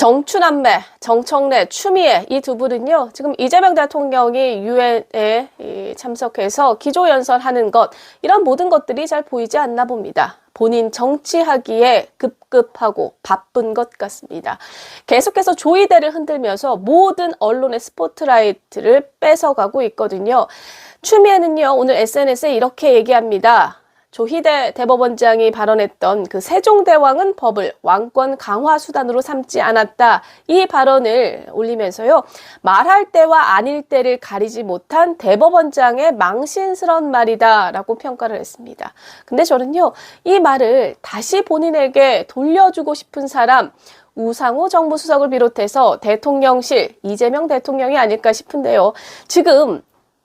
정추남매, 정청래, 추미애 이 두 분은요, 지금 이재명 대통령이 유엔에 이 참석해서 기조연설하는 것, 이런 모든 것들이 잘 보이지 않나 봅니다. 본인 정치하기에 급급하고 바쁜 것 같습니다. 계속해서 조이대를 흔들면서 모든 언론의 스포트라이트를 뺏어가고 있거든요. 추미애는요, 오늘 SNS에 이렇게 얘기합니다. 조희대 대법원장이 발언했던 그 세종대왕은 법을 왕권 강화 수단으로 삼지 않았다. 이 발언을 올리면서요. 말할 때와 아닐 때를 가리지 못한 대법원장의 망신스러운 말이다 라고 평가를 했습니다. 근데 저는요. 이 말을 다시 본인에게 돌려주고 싶은 사람 우상호 정무수석을 비롯해서 대통령실 이재명 대통령이 아닐까 싶은데요. 지금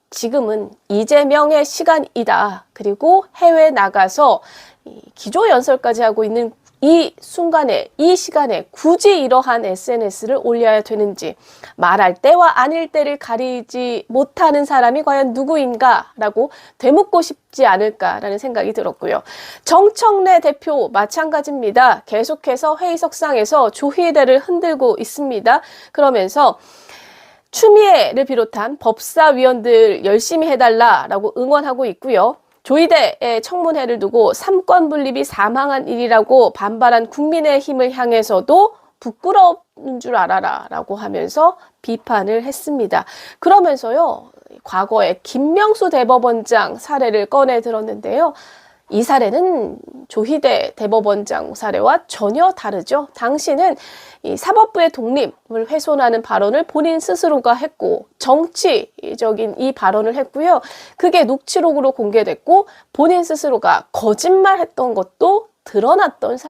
지금은 이재명의 시간이다. 그리고 해외 나가서 이 기조 연설까지 하고 있는 이 순간에, 이 시간에 굳이 이러한 SNS를 올려야 되는지, 말할 때와 아닐 때를 가리지 못하는 사람이 과연 누구인가라고 되묻고 싶지 않을까라는 생각이 들었고요. 정청래 대표 마찬가지입니다. 계속해서 회의석상에서 조희대를 흔들고 있습니다. 그러면서 추미애를 비롯한 법사위원들 열심히 해달라라고 응원하고 있고요. 조이대의 청문회를 두고 삼권 분립이 사망한 일이라고 반발한 국민의힘을 향해서도 부끄러운 줄 알아라 라고 하면서 비판을 했습니다. 그러면서요, 과거에 김명수 대법원장 사례를 꺼내 들었는데요. 이 사례는 조희대 대법원장 사례와 전혀 다르죠. 당시는 이 사법부의 독립을 훼손하는 발언을 본인 스스로가 했고 정치적인 이 발언을 했고요. 그게 녹취록으로 공개됐고 본인 스스로가 거짓말했던 것도 드러났던 사